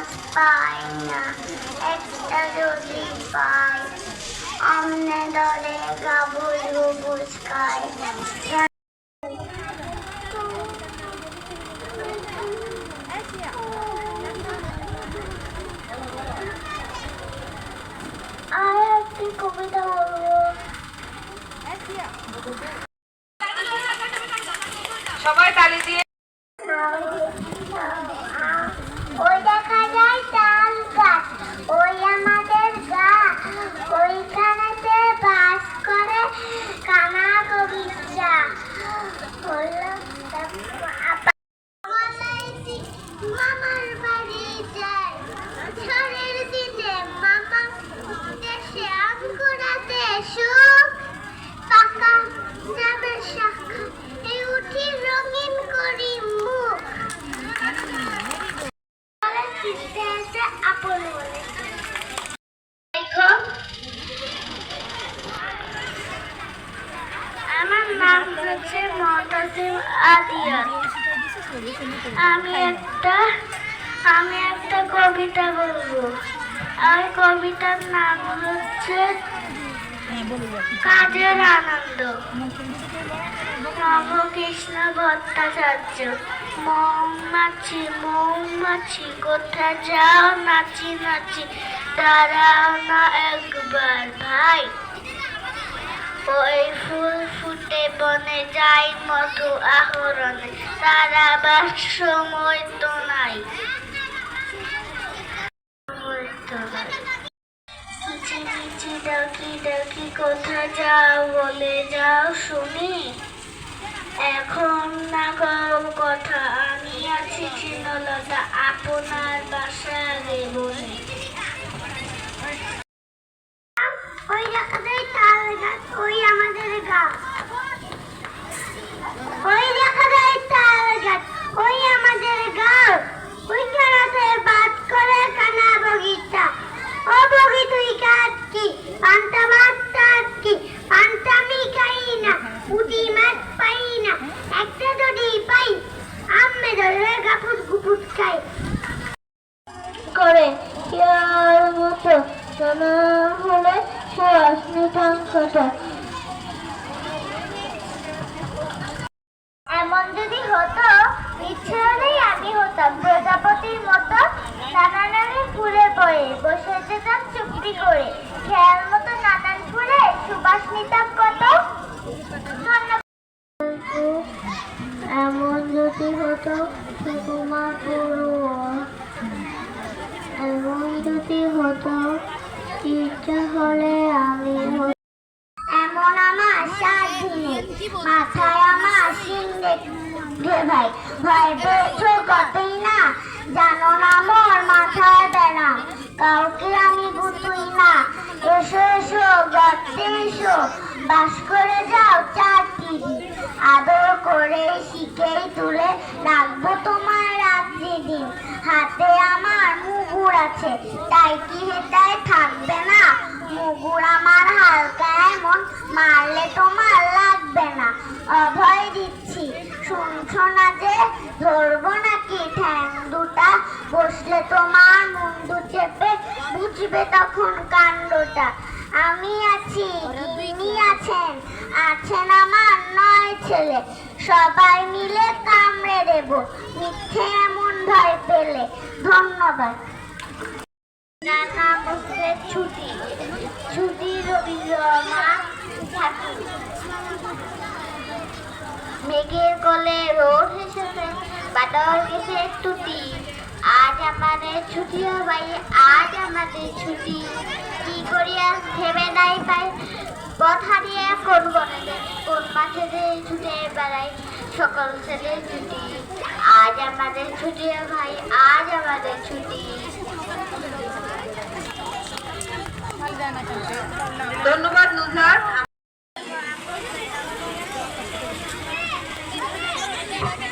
not fine, absolutely fine. আমনে দরে গাবুল গুবুজ খায় আর একটি কবিতা বলব সবাই তালি দিয়ে হচ্ছে মহতাসিম আদিয়া। আমি একটা আমি একটা কবিতা বলব। আর কবিতার নাম হচ্ছে কাজের আনন্দ। নবকৃষ্ণ ভট্টাচার্য, মৌমাছি মৌমাছি, কোথায় যাও নাচি নাচি, দাঁড়াও না একবার ভাই। ওই ফুল ফুটে বনে যাই মধু আহরণে দাঁড়াবার সময় তো নাই। কিচি ডাকি ডাকি কোথায় যাও, বলে যাও শুনি। এখন না কথা আমি আছি চিনলতা আপনার বাসায় বলে ওই দেখাতেই তাল গাছ ওই আমাদের গা ওই দেখাতেই তাল গাছ ওই আমাদের গা ওই কানাতে বাদ করে কানা বগিচা ও বগি তুই কাট কি পান্তা মাছ টাট পান্তা আমি খাই না পুঁটি মাছ পাই না একটা যদি পাই আম্মে ধরে গাপুত গুপুত খাই করে ইয়ার মতো হলে এমন যদি হতো ইচ্ছে হলেই আমি হতাম। প্রজাপতির মতো নানানানি ফুলে পড়ে বসে যেতাম চুপটি করে খেয়াল মতো নানান ফুলে সুবাস নিতাম কত ধন্যবাদ এমন যদি হতো সুকুমার পড়ুয়া যদি হতো ইচ্ছা হলে আমি এমন আমার সাত মাথায় আমার সিংহে ঢে ভাই ভয় পেয়েছ কতই না জানো না মোর মাথায় বেড়া কাউকে আমি গুতুই না এসো এসো গর্তে এসো বাস করে যাও চার আদর করে শিখেই তুলে রাখব তোমার রাত্রি দিন হাতে আমার মুগুর আছে তাই কি হেটায় থাকবে না মুগুর আমার হালকা এমন মারলে তোমার লাগবে না। অভয় দিচ্ছি শুনছো না যে? ধরবো নাকি ঠ্যাং দুটা? বসলে তোমার মুন্ডু চেপে বুঝবে তখন কাণ্ডটা। আমি আছি তিনি আছেন আছেন আমার নয় ছেলে। সবাই মিলে কামড়ে দেব মিথ্যে এমন ভয় পেলে। ধন্যবাদ। ছুটি ছুটি রবীন্দ্রনাথ মেঘের কোলে রোদ হেসেছে, বাদল গেছে টুটি আজ আমাদের ছুটি ভাই, আজ আমাদের ছুটি। কি করিয়া ভেবে নাই পাই পথ হারিয়ে কোন বনে কোন মাঠে যে ছুটে বেড়াই, সকল ছেলে ছুটি। আজ আমাদের ছুটি ভাই, আজ আমাদের ছুটি। ধন্যবাদ। Hey, hey, hey.